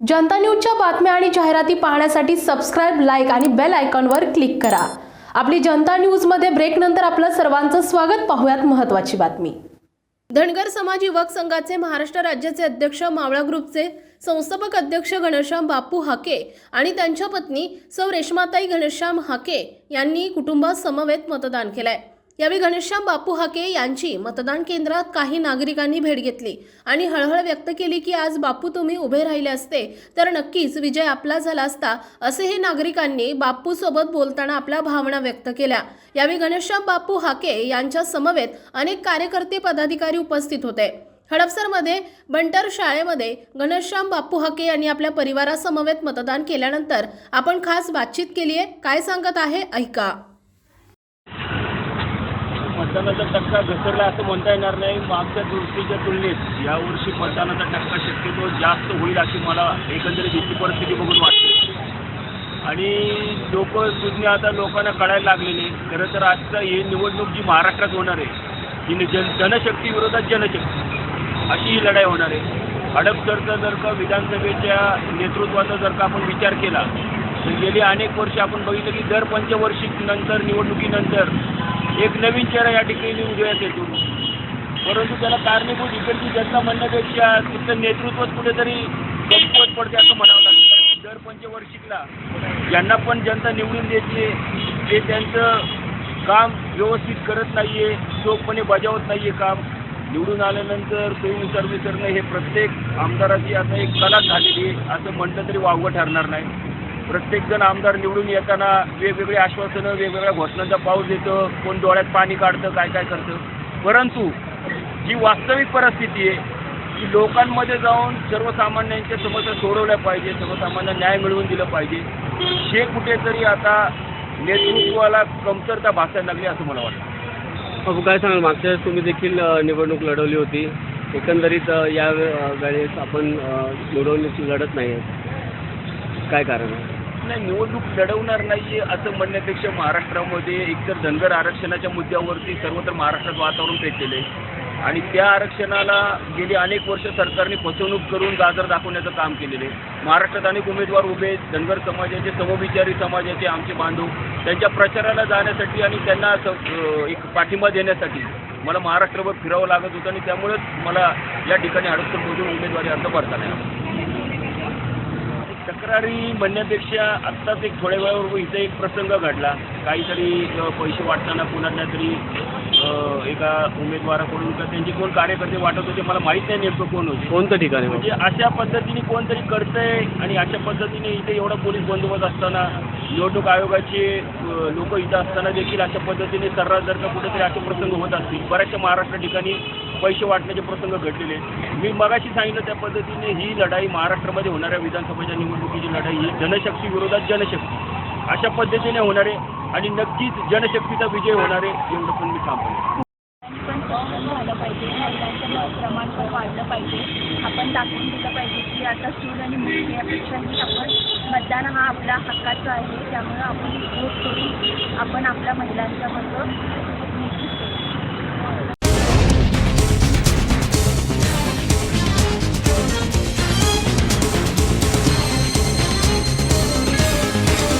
जनता न्यूजच्या बातम्या आणि जाहिराती पाहण्यासाठी सबस्क्राईब लाईक आणि बेल आयकॉनवर क्लिक करा. आपली जनता न्यूजमध्ये ब्रेकनंतर आपलं सर्वांचं स्वागत. पाहूयात महत्त्वाची बातमी. धनगर समाज युवक संघाचे महाराष्ट्र राज्याचे अध्यक्ष मावळा ग्रुपचे संस्थापक अध्यक्ष घनश्याम बापू हाके आणि त्यांच्या पत्नी सौ रेश्माताई घनश्याम हाके यांनी कुटुंबासमवेत मतदान केलंय. यावेळी घनश्याम बापू हाके यांची मतदान केंद्रात काही नागरिकांनी भेट घेतली आणि हळहळ व्यक्त केली की आज बापू तुम्ही उभे राहिले असते तर नक्कीच विजय आपला झाला असता असे हे नागरिकांनी बापू सोबत बोलताना आपल्या भावना व्यक्त केल्या. यावेळी घनश्याम बापू हाके यांच्या समवेत अनेक कार्यकर्ते पदाधिकारी उपस्थित होते. हडपसरमध्ये बंटर शाळेमध्ये घनश्याम बापू हाके यांनी आपल्या परिवारासमवेत मतदान केल्यानंतर आपण खास बातचीत केली आहे काय सांगत आहे ऐका. मतदानाचा टक्का घसरला असं म्हणता येणार नाही. मागच्या दुरुस्तीच्या तुलनेत यावर्षी मतदानाचा टक्का शक्यतो जास्त होईल अशी मला एकंदरीत इथली परिस्थिती बघून वाटते. आणि लोक सुज्ञ आता लोकांना कळायला लागलेले. खरं तर आजचं ही निवडणूक जी महाराष्ट्रात होणार आहे ही जन जनशक्ती विरोधात जनशक्ती. अशी ही लढाई होणार आहे. हडपसरचा जर का विधानसभेच्या नेतृत्वाचा जर का आपण विचार केला तर गेली अनेक वर्ष आपण बघितलं की दर पंचवर्षी नंतर निवडणुकीनंतर एक नवीन चेहरा या ठिकाणी उदयास येतो. परंतु त्याला कारणीभूत इकडची जनता म्हणण्यापेक्षा तिथलं नेतृत्वच कुठेतरी कमकुवत पडते असं म्हणावं लागतं. दर पंचवर्षिकला ज्यांना पण जनता निवडून देते. ते त्यांचं काम व्यवस्थित करत नाहीये चोखपणे बजावत नाहीये काम. निवडून आल्यानंतर तो विसर विसरणं हे प्रत्येक आमदाराची आता एक कला झालेली आहे असं म्हटलं तरी वावगं ठरणार नाही. प्रत्येकजण आमदार निवडून येताना वेगवेगळी आश्वासनं वेगवेगळ्या घोषणांचा पाऊस देतं कोण डोळ्यात पाणी काढतं काय काय करतं. परंतु जी वास्तविक परिस्थिती आहे की लोकांमध्ये जाऊन सर्वसामान्यांच्या समस्या सोडवल्या पाहिजे सर्वसामान्य न्याय मिळवून दिलं पाहिजे हे कुठेतरी आता नेतृत्वाला कमतरता भासायला लागली असं मला वाटतं. बाबू काय सांगाल? मागच्या वेळेस तुम्ही देखील निवडणूक लढवली होती. एकंदरीत या वेळेस आपण अ, निवडणूक लढत नाही आहे काय कारण आहे? नाही निवडणूक लढवणार नाहीये असं म्हणण्यापेक्षा महाराष्ट्रामध्ये एकतर धनगर आरक्षणाच्या मुद्द्यावरती सर्वत्र महाराष्ट्रात वातावरण पेटलेलं आहे. आणि त्या आरक्षणाला गेली अनेक वर्ष सरकारने फसवणूक करून गाजर दाखवण्याचं काम केलेलं आहे. महाराष्ट्रात अनेक उमेदवार उभे आहेत. धनगर समाजाचे समविचारी समाजाचे आमचे बांधव त्यांच्या प्रचाराला जाण्यासाठी आणि त्यांना एक पाठिंबा देण्यासाठी मला महाराष्ट्रभर फिरावं लागत होतं आणि त्यामुळेच मला या ठिकाणी हडपसरमधून उमेदवारी अर्ज भरता नाही तक्रारी म्हणण्यापेक्षा आत्ताच एक थोड्या वेळापूर्वी इथे एक प्रसंग घडला. काहीतरी पैसे वाटताना कुणाला तरी एका उमेदवाराकडून का त्यांचे कोण कार्यकर्ते वाटत होते मला माहीत नाही नेमकं कोण होते. कोणतं ठिकाण म्हणजे अशा पद्धतीने कोणतरी करतंय आणि अशा पद्धतीने इथे एवढा पोलीस बंदोबस्त असताना निवडणूक आयोगाचे लोक इथं असताना देखील अशा पद्धतीने सर्रास जर का कुठेतरी असे प्रसंग होत असतील. बऱ्याचशा महाराष्ट्र ठिकाणी पैसे वाटण्याचे प्रसंग घडलेले. आहेत. मी मगाशी सांगितलं त्या पद्धतीने ही लढाई महाराष्ट्रामध्ये होणाऱ्या विधानसभेच्या निवडणुकीची लढाई ही जनशक्ती विरोधात जनशक्ती. अशा पद्धतीने होणार आहे आणि नक्कीच जनशक्तीचा विजय होणार आहे एवढं पण मी थांबतो पण सक्षम झालं पाहिजे. महिलांचं प्रमाणपत्र वाढलं पाहिजे. आपण दाखवून दिलं पाहिजे की आता सूर आणि मुलगी यापेक्षाही आपण मतदान हा आपला हक्काचा आहे. त्यामुळं आपण वोट करून आपण आपल्या महिलांचा मत